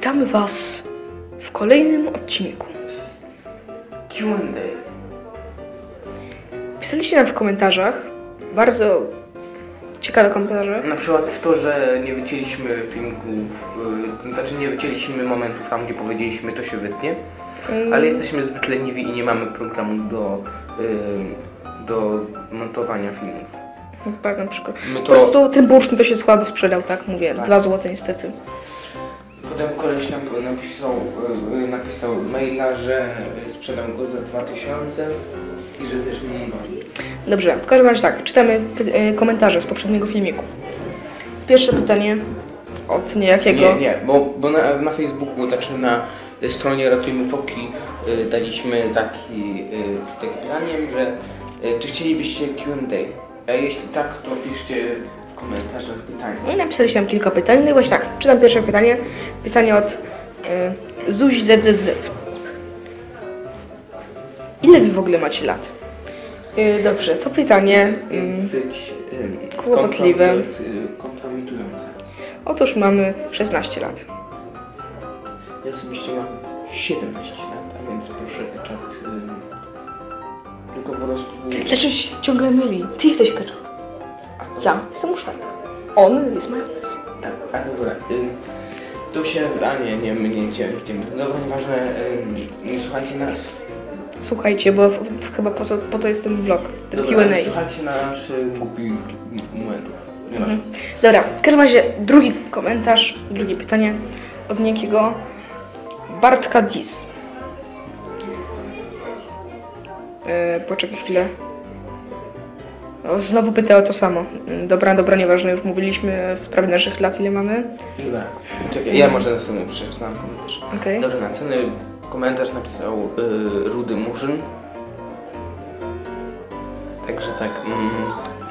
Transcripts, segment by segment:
Witamy Was w kolejnym odcinku. Q&A. Pisaliście nam w komentarzach bardzo ciekawe komentarze. Na przykład to, że nie wycięliśmy filmików, yy, znaczy nie wycięliśmy momentów tam, gdzie powiedzieliśmy, to się wytnie, Mm, ale jesteśmy zbyt leniwi i nie mamy programu do, yy, do montowania filmów. Tak, na przykład. My Po to, prostu ten bursztyn to się słabo sprzedał, tak mówię. Tak. Dwa złote niestety. Potem koleś nam napisał, yy, napisał maila, że sprzedam go za 2000 i że też mi numer. Dobrze, w każdym razie tak, czytamy e, komentarze z poprzedniego filmiku. Pierwsze pytanie od niejakiego... Nie, nie, bo, bo na, na Facebooku, znaczy na stronie Ratujmy Foki y, daliśmy taki, y, takie pytanie, że y, czy chcielibyście Q&A? A jeśli tak, to piszcie komentarzach pytanie. No i napisaliście nam kilka pytań. No i właśnie tak, czytam pierwsze pytanie. Pytanie od y, Zuzi ZZZ. Ile wy w ogóle macie lat? Y, dobrze, to pytanie. Dosyć y, Kłopotliwe. kompromitujące- otóż mamy 16 lat. Ja osobiście mam 17 lat, a więc proszę ketchup. Y, tylko po prostu... Dlaczego się ciągle myli? Ty jesteś ketchup. Ja jestem musztarda. On jest majonez. Tak, a dobra. Y, tu się... A nie, nie, nie tym. Dobra, nieważne. Nie słuchajcie nas. Słuchajcie, bo chyba po, co, po to jest ten vlog, ten Dobra, Q&A. Słuchajcie naszych głupich momentów. Mhm. Dobra, w każdym razie drugi komentarz, drugie pytanie od niejakiego Bartka Dis. E, poczekaj chwilę. Znowu pyta o to samo. Mm, Dobra, dobra, nieważne, już mówiliśmy w sprawie naszych lat, ile mamy. Dobra. Czekaj, ja może następny przeczytam komentarz. Okej. Dobra, następny komentarz napisał y, Rudy Murzyn. Także tak, mm,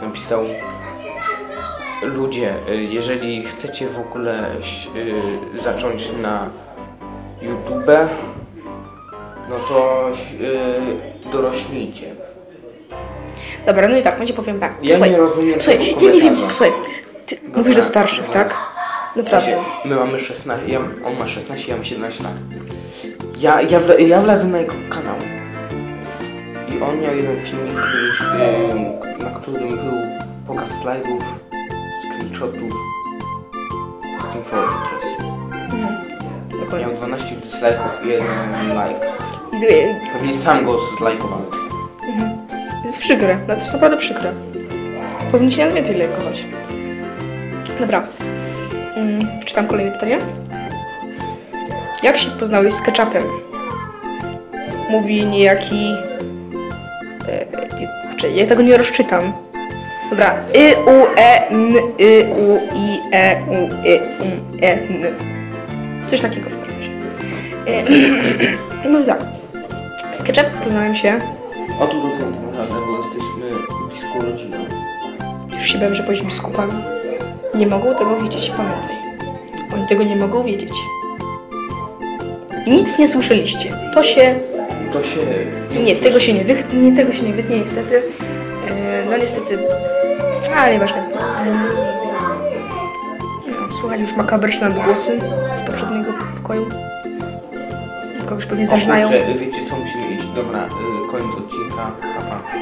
napisał Ludzie, y, jeżeli chcecie w ogóle y, zacząć na YouTube, no to y, dorośnijcie. Dobra, no i tak, będzie powiem tak. Ja Słuchaj, nie rozumiem Słuchaj, tego ja nie wiem, słuchaj, ty mówisz do starszych, dobra. tak? Naprawdę. My mamy 16, ja, on ma 16, ja mam 17 lat. Ja, ja, wla- ja wlazłem na jego kanał. I on miał jeden filmik, który, y, na którym był pokaz slajdów, screenshotów z Team Fortress. Dokładnie. Miał 12 dislike'ów i jeden like. I- Pewnie sam go zlajkował. To jest przykre, no to jest naprawdę przykre. Powinniście nas więcej lajkować. Dobra. Mm, czytam kolejne pytanie. Jak się poznałeś z ketchupem? Mówi niejaki... E, ja tego nie rozczytam. Dobra. Y, U, E, N, Y, U, I, E, U, Y, U, E, N. Coś takiego w. E, no tak. Z ketchupem poznałem się O tu bliską rodziną. Już się bałem, że powiedzieć biskupami. Nie mogą tego wiedzieć, pamiętaj. Oni tego nie mogą wiedzieć. Nic nie słyszeliście. To się... To się... Nie, tego się nie, wych... nie, tego się nie wytnie niestety. E, no niestety... Ale nieważne. No, słuchali już makabryczne odgłosy z poprzedniego pokoju. Kogoś pewnie zaczynają. wiecie co musimy iść? Dobra, y, koniec odcinka. Pa, pa.